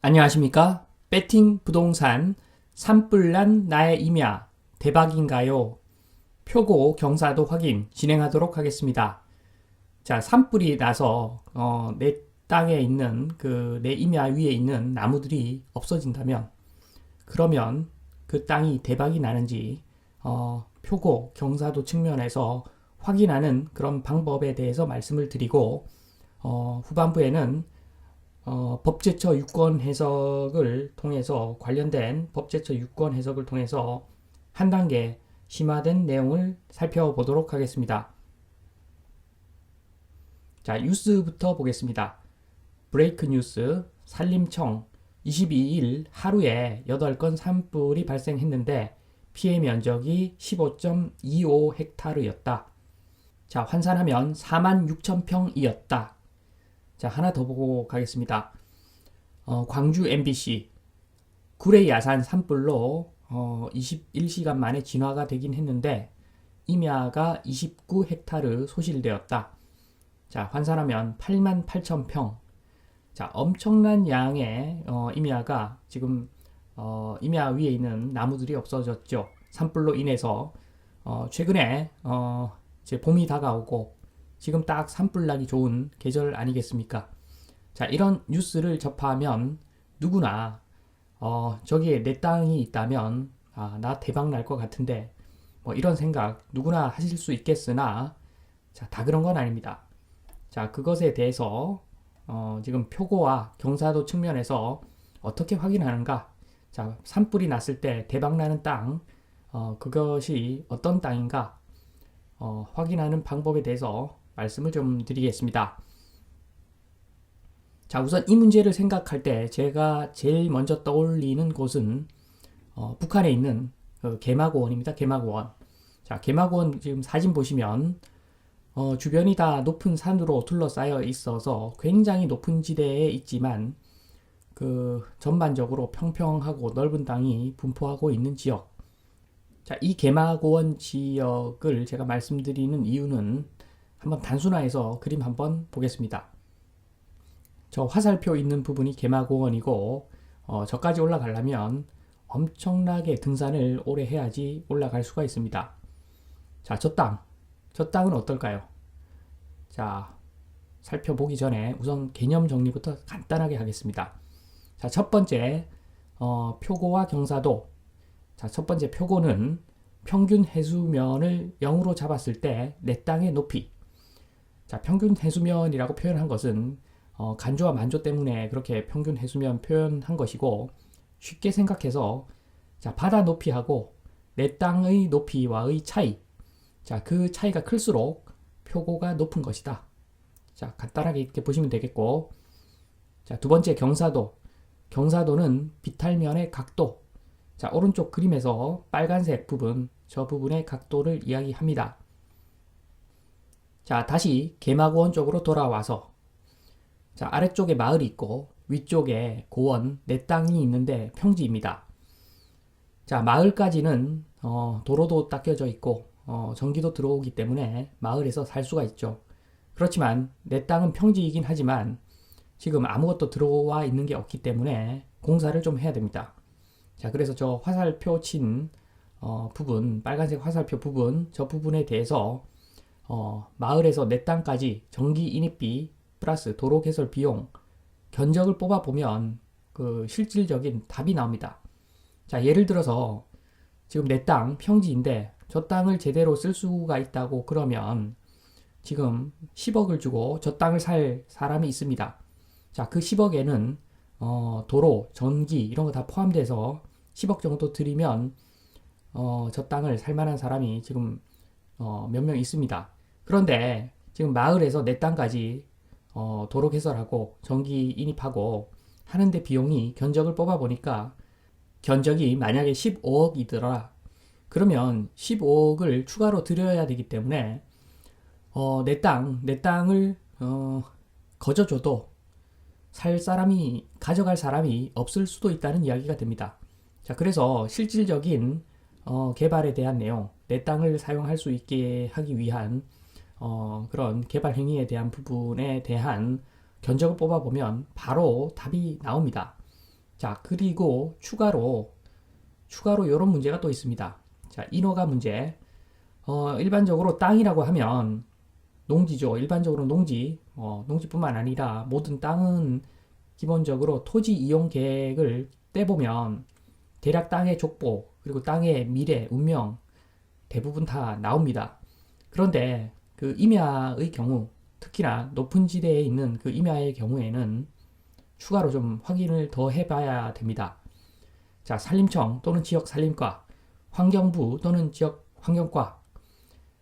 안녕하십니까? 배팅 부동산 산불난 나의 임야 대박인가요? 표고 경사도 확인 진행하도록 하겠습니다. 자, 산불이 나서 어, 내 땅에 있는 그 내 임야 위에 있는 나무들이 없어진다면 그러면 그 땅이 대박이 나는지 어, 표고 경사도 측면에서 확인하는 그런 방법에 대해서 말씀을 드리고 어, 후반부에는 어, 법제처 유권 해석을 통해서 관련된 법제처 유권 해석을 통해서 한 단계 심화된 내용을 살펴보도록 하겠습니다. 자, 뉴스부터 보겠습니다. 브레이크 뉴스 산림청 22일 하루에 8건 산불이 발생했는데 피해 면적이 15.25 헥타르였다. 자, 환산하면 4만 6천 평이었다. 자, 하나 더 보고 가겠습니다. 어, 광주 MBC 구례 야산 산불로 어, 21시간 만에 진화가 되긴 했는데 임야가 29 헥타르 소실되었다. 자, 환산하면 8만 8천 평. 자, 엄청난 양의 어, 임야가 지금 어, 임야 위에 있는 나무들이 없어졌죠. 산불로 인해서 어, 최근에 어, 이제 봄이 다가오고 지금 딱 산불 나기 좋은 계절 아니겠습니까? 자, 이런 뉴스를 접하면 누구나 어, 저기에 내 땅이 있다면 아, 나 대박 날 것 같은데 뭐 이런 생각 누구나 하실 수 있겠으나 자, 다 그런 건 아닙니다. 자, 그것에 대해서 어, 지금 표고와 경사도 측면에서 어떻게 확인하는가? 자, 산불이 났을 때 대박 나는 땅, 어, 그것이 어떤 땅인가? 어, 확인하는 방법에 대해서 말씀을 좀 드리겠습니다. 자, 우선 이 문제를 생각할 때 제가 제일 먼저 떠올리는 곳은 어, 북한에 있는 그 개마고원입니다. 개마고원. 자, 개마고원 지금 사진 보시면 어, 주변이 다 높은 산으로 둘러싸여 있어서 굉장히 높은 지대에 있지만 그 전반적으로 평평하고 넓은 땅이 분포하고 있는 지역. 자, 이 개마고원 지역을 제가 말씀드리는 이유는 한번 단순화해서 그림 한번 보겠습니다. 저 화살표 있는 부분이 개마공원이고 어, 저까지 올라가려면 엄청나게 등산을 오래 해야지 올라갈 수가 있습니다. 자, 저 땅. 저 땅은 어떨까요? 자, 살펴보기 전에 우선 개념 정리부터 간단하게 하겠습니다. 자, 첫 번째, 어, 표고와 경사도. 자, 첫 번째 표고는 평균 해수면을 0으로 잡았을 때 내 땅의 높이. 자, 평균 해수면이라고 표현한 것은 어, 간조와 만조 때문에 그렇게 평균 해수면 표현한 것이고 쉽게 생각해서 자, 바다 높이하고 내 땅의 높이와의 차이. 자, 그 차이가 클수록 표고가 높은 것이다. 자, 간단하게 이렇게 보시면 되겠고. 자, 두 번째 경사도. 경사도는 비탈면의 각도. 자, 오른쪽 그림에서 빨간색 부분, 저 부분의 각도를 이야기합니다. 자, 다시 개마고원 쪽으로 돌아와서 자, 아래쪽에 마을이 있고 위쪽에 고원, 내 땅이 있는데 평지입니다. 자, 마을까지는 어, 도로도 닦여져 있고 어, 전기도 들어오기 때문에 마을에서 살 수가 있죠. 그렇지만 내 땅은 평지이긴 하지만 지금 아무것도 들어와 있는 게 없기 때문에 공사를 좀 해야 됩니다. 자, 그래서 저 화살표 친 어, 부분, 빨간색 화살표 부분, 저 부분에 대해서 어, 마을에서 내 땅까지 전기 인입비 플러스 도로 개설 비용 견적을 뽑아 보면 그 실질적인 답이 나옵니다. 자, 예를 들어서 지금 내 땅 평지인데 저 땅을 제대로 쓸 수가 있다고 그러면 지금 10억을 주고 저 땅을 살 사람이 있습니다. 자, 그 10억에는 어, 도로, 전기 이런 거 다 포함돼서 10억 정도 들이면 어, 저 땅을 살 만한 사람이 지금 어, 몇 명 있습니다. 그런데 지금 마을에서 내 땅까지 어, 도로 개설하고 전기 인입하고 하는데 비용이 견적을 뽑아 보니까 견적이 만약에 15억이더라. 그러면 15억을 추가로 들여야 되기 때문에 어, 내 땅, 내 땅을 어, 거저줘도 살 사람이 가져갈 사람이 없을 수도 있다는 이야기가 됩니다. 자, 그래서 실질적인 어, 개발에 대한 내용, 내 땅을 사용할 수 있게 하기 위한 어, 그런 개발 행위에 대한 부분에 대한 견적을 뽑아보면 바로 답이 나옵니다. 자, 그리고 추가로 추가로 이런 문제가 또 있습니다. 자, 인허가 문제. 어, 일반적으로 땅이라고 하면 농지죠. 일반적으로 농지, 어, 농지뿐만 아니라 모든 땅은 기본적으로 토지 이용 계획을 떼보면 대략 땅의 족보, 그리고 땅의 미래, 운명 대부분 다 나옵니다. 그런데 그 임야의 경우, 특히나 높은 지대에 있는 그 임야의 경우에는 추가로 좀 확인을 더 해봐야 됩니다. 자, 산림청 또는 지역 산림과, 환경부 또는 지역 환경과,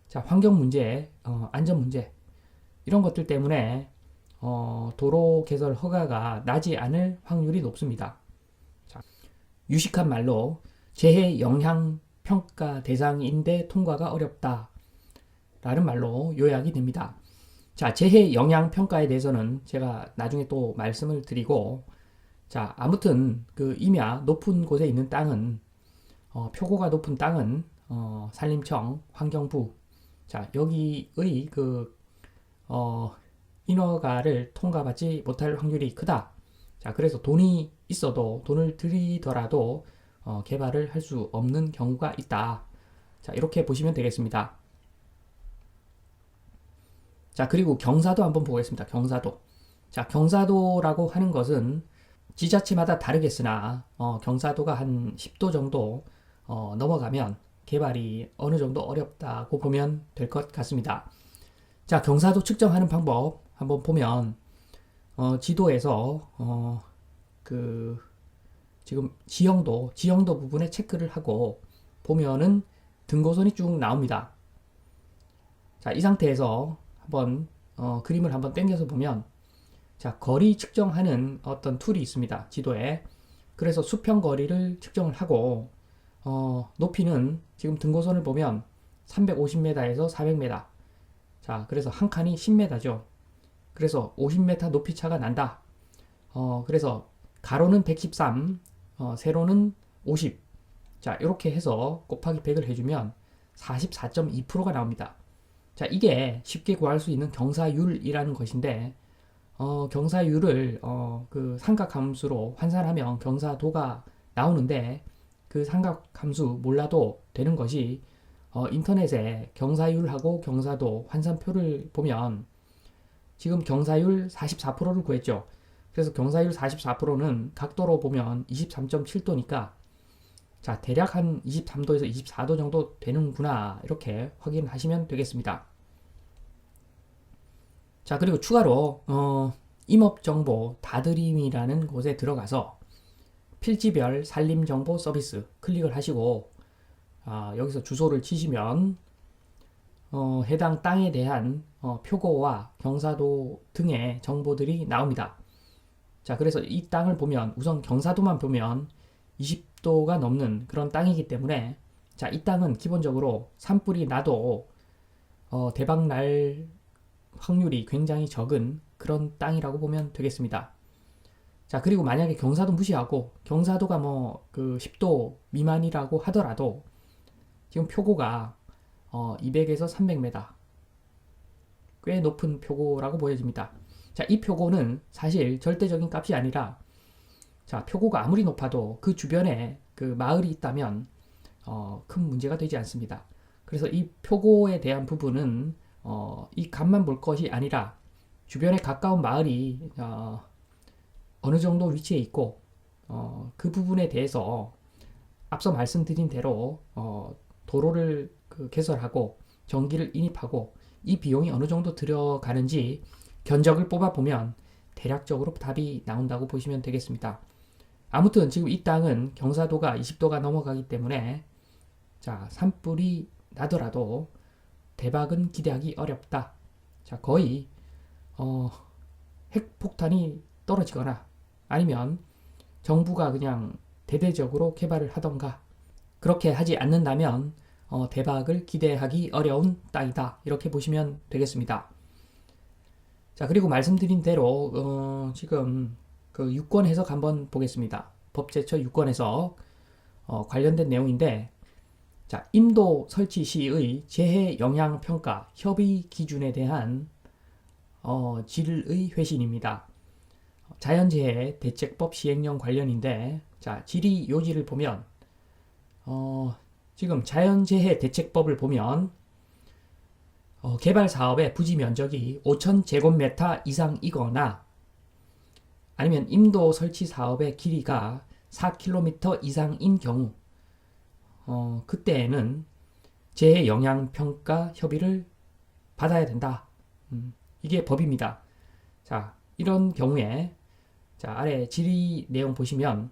자, 환경 문제, 어, 안전 문제, 이런 것들 때문에 어, 도로 개설 허가가 나지 않을 확률이 높습니다. 자, 유식한 말로 재해 영향 평가 대상인데 통과가 어렵다. 라는 말로 요약이 됩니다. 자, 재해 영향 평가에 대해서는 제가 나중에 또 말씀을 드리고, 자, 아무튼 그 임야 높은 곳에 있는 땅은, 어, 표고가 높은 땅은, 어, 산림청, 환경부, 자, 여기의 그, 어, 인허가를 통과받지 못할 확률이 크다. 자, 그래서 돈이 있어도 돈을 들이더라도 어, 개발을 할 수 없는 경우가 있다. 자, 이렇게 보시면 되겠습니다. 자, 그리고 경사도 한번 보겠습니다. 경사도. 자, 경사도라고 하는 것은 지자체마다 다르겠으나 어, 경사도가 한 10도 정도 어, 넘어가면 개발이 어느 정도 어렵다고 보면 될 것 같습니다. 자, 경사도 측정하는 방법 한번 보면 어, 지도에서 어, 그 지금 지형도 지형도 부분에 체크를 하고 보면은 등고선이 쭉 나옵니다. 자, 이 상태에서 한번 어, 그림을 한번 당겨서 보면 자, 거리 측정하는 어떤 툴이 있습니다. 지도에. 그래서 수평 거리를 측정을 하고 어, 높이는 지금 등고선을 보면 350m에서 400m. 자, 그래서 한 칸이 10m죠. 그래서 50m 높이 차가 난다. 어, 그래서 가로는 113, 어, 세로는 50. 자, 이렇게 해서 곱하기 100을 해주면 44.2%가 나옵니다. 자, 이게 쉽게 구할 수 있는 경사율이라는 것인데, 어, 경사율을, 어, 그 삼각함수로 환산하면 경사도가 나오는데, 그 삼각함수 몰라도 되는 것이, 어, 인터넷에 경사율하고 경사도 환산표를 보면, 지금 경사율 44%를 구했죠. 그래서 경사율 44%는 각도로 보면 23.7도니까 자, 대략 한 23도에서 24도 정도 되는구나. 이렇게 확인하시면 되겠습니다. 자, 그리고 추가로 어, 임업정보 다드림이라는 곳에 들어가서 필지별 산림정보 서비스 클릭을 하시고 아, 여기서 주소를 치시면 어, 해당 땅에 대한 어, 표고와 경사도 등의 정보들이 나옵니다. 자, 그래서 이 땅을 보면 우선 경사도만 보면 20 도가 넘는 그런 땅이기 때문에 자, 이 땅은 기본적으로 산불이 나도 어, 대박 날 확률이 굉장히 적은 그런 땅이라고 보면 되겠습니다. 자, 그리고 만약에 경사도 무시하고 경사도가 뭐 그 10도 미만이라고 하더라도 지금 표고가 어, 200에서 300m 꽤 높은 표고라고 보여집니다. 자, 이 표고는 사실 절대적인 값이 아니라 자, 표고가 아무리 높아도 그 주변에 그 마을이 있다면 어, 큰 문제가 되지 않습니다. 그래서 이 표고에 대한 부분은 어, 이 값만 볼 것이 아니라 주변에 가까운 마을이 어, 어느 정도 위치에 있고 어, 그 부분에 대해서 앞서 말씀드린 대로 어, 도로를 그 개설하고 전기를 인입하고 이 비용이 어느 정도 들어가는지 견적을 뽑아 보면 대략적으로 답이 나온다고 보시면 되겠습니다. 아무튼 지금 이 땅은 경사도가 20도가 넘어가기 때문에 자 산불이 나더라도 대박은 기대하기 어렵다. 자 거의 어, 핵폭탄이 떨어지거나 아니면 정부가 그냥 대대적으로 개발을 하던가 그렇게 하지 않는다면 어, 대박을 기대하기 어려운 땅이다. 이렇게 보시면 되겠습니다. 자, 그리고 말씀드린 대로 어, 지금 그 유권 해석 한번 보겠습니다. 법제처 유권 해석 어, 관련된 내용인데 자, 임도 설치 시의 재해 영향 평가 협의 기준에 대한 어, 질의 회신입니다. 자연재해 대책법 시행령 관련인데 자 지리 요지를 보면 어, 지금 자연재해 대책법을 보면 어, 개발 사업의 부지 면적이 5,000제곱미터 이상이거나 아니면 임도 설치 사업의 길이가 4km 이상인 경우 어, 그때에는 재해 영향 평가 협의를 받아야 된다. 음, 이게 법입니다. 자, 이런 경우에 자, 아래 지리 내용 보시면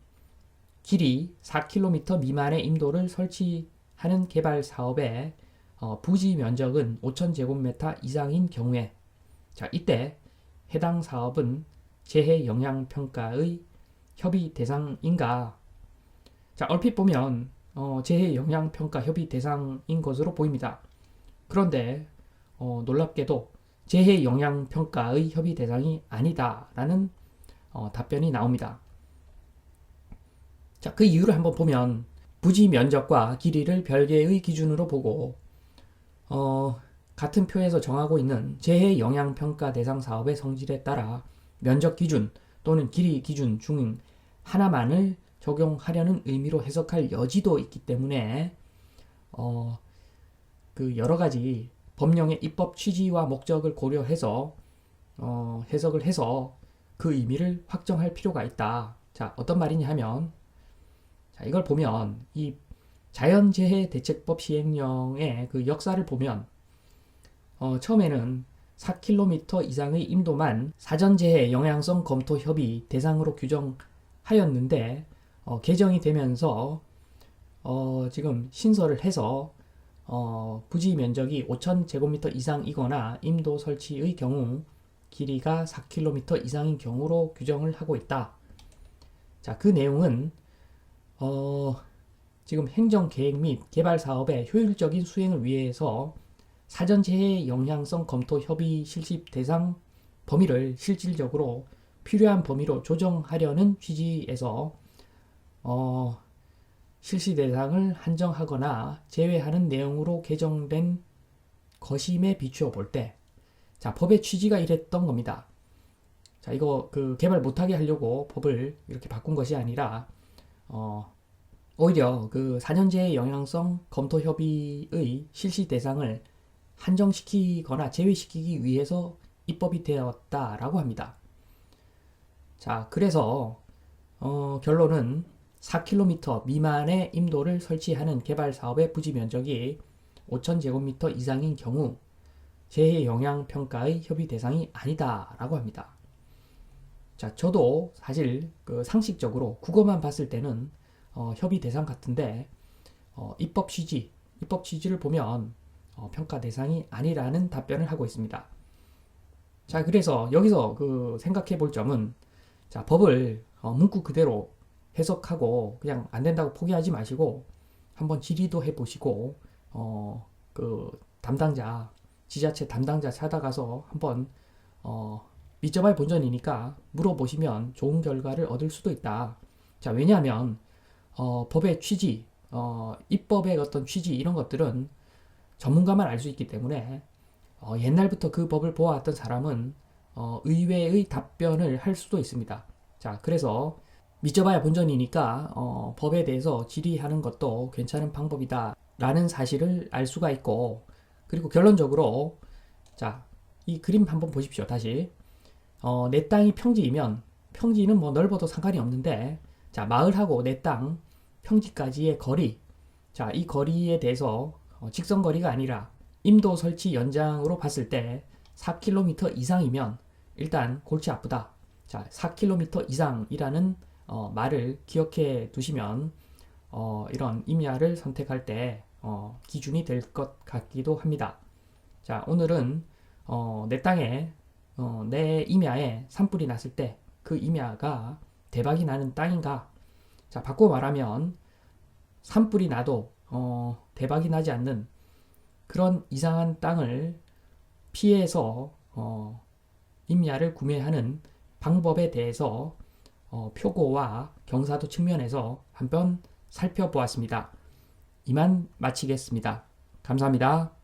길이 4km 미만의 임도를 설치하는 개발 사업의 어, 부지 면적은 5,000제곱미터 이상인 경우에 자, 이때 해당 사업은 재해 영향 평가의 협의 대상인가? 자, 얼핏 보면 어, 재해 영향 평가 협의 대상인 것으로 보입니다. 그런데 어, 놀랍게도 재해 영향 평가의 협의 대상이 아니다라는 어, 답변이 나옵니다. 자, 그 이유를 한번 보면 부지 면적과 길이를 별개의 기준으로 보고 어, 같은 표에서 정하고 있는 재해 영향 평가 대상 사업의 성질에 따라 면적 기준 또는 길이 기준 중 하나만을 적용하려는 의미로 해석할 여지도 있기 때문에 어, 그 여러 가지 법령의 입법 취지와 목적을 고려해서 어, 해석을 해서 그 의미를 확정할 필요가 있다. 자, 어떤 말이냐 하면 자, 이걸 보면 이 자연재해 대책법 시행령의 그 역사를 보면 어, 처음에는 4km 이상의 임도만 사전재해 영향성 검토 협의 대상으로 규정하였는데 어, 개정이 되면서 어, 지금 신설을 해서 어, 부지 면적이 5,000제곱미터 이상이거나 임도 설치의 경우 길이가 4km 이상인 경우로 규정을 하고 있다. 자, 그 내용은 어, 지금 행정 계획 및 개발 사업의 효율적인 수행을 위해서 사전 재해 영향성 검토 협의 실시 대상 범위를 실질적으로 필요한 범위로 조정하려는 취지에서 어, 실시 대상을 한정하거나 제외하는 내용으로 개정된 것임에 비추어 볼 때, 자, 법의 취지가 이랬던 겁니다. 자, 이거 그 개발 못하게 하려고 법을 이렇게 바꾼 것이 아니라, 어, 오히려 그 사년제의 영향성 검토 협의의 실시 대상을 한정시키거나 제외시키기 위해서 입법이 되었다라고 합니다. 자, 그래서 어, 결론은 4km 미만의 임도를 설치하는 개발 사업의 부지 면적이 5,000제곱미터 이상인 경우 재해 영향 평가의 협의 대상이 아니다라고 합니다. 자, 저도 사실 그 상식적으로 국어만 봤을 때는 어, 협의 대상 같은데 어, 입법 취지, 입법 취지를 보면 어, 평가 대상이 아니라는 답변을 하고 있습니다. 자, 그래서 여기서 그 생각해 볼 점은 자, 법을 어, 문구 그대로 해석하고 그냥 안 된다고 포기하지 마시고 한번 질의도 해 보시고 어, 그 담당자 지자체 담당자 찾아가서 한번 어, 밑져봐야 본전이니까 물어보시면 좋은 결과를 얻을 수도 있다. 자, 왜냐하면 어, 법의 취지, 어, 입법의 어떤 취지 이런 것들은 전문가만 알 수 있기 때문에 어, 옛날부터 그 법을 보아왔던 사람은 어, 의외의 답변을 할 수도 있습니다. 자, 그래서 믿져봐야 본전이니까 어, 법에 대해서 질의하는 것도 괜찮은 방법이다 라는 사실을 알 수가 있고 그리고 결론적으로 자, 이 그림 한번 보십시오. 다시 어, 내 땅이 평지이면 평지는 뭐 넓어도 상관이 없는데 자, 마을하고 내 땅 평지까지의 거리 자, 이 거리에 대해서 어, 직선 거리가 아니라 임도 설치 연장으로 봤을 때 4km 이상이면 일단 골치 아프다. 자, 4km 이상이라는 어, 말을 기억해 두시면 어, 이런 임야를 선택할 때 어, 기준이 될 것 같기도 합니다. 자, 오늘은 어, 내 땅에 어, 내 임야에 산불이 났을 때 그 임야가 대박이 나는 땅인가? 자, 바꿔 말하면 산불이 나도 어, 대박이 나지 않는 그런 이상한 땅을 피해서 어, 임야를 구매하는 방법에 대해서 어, 표고와 경사도 측면에서 한번 살펴보았습니다. 이만 마치겠습니다. 감사합니다.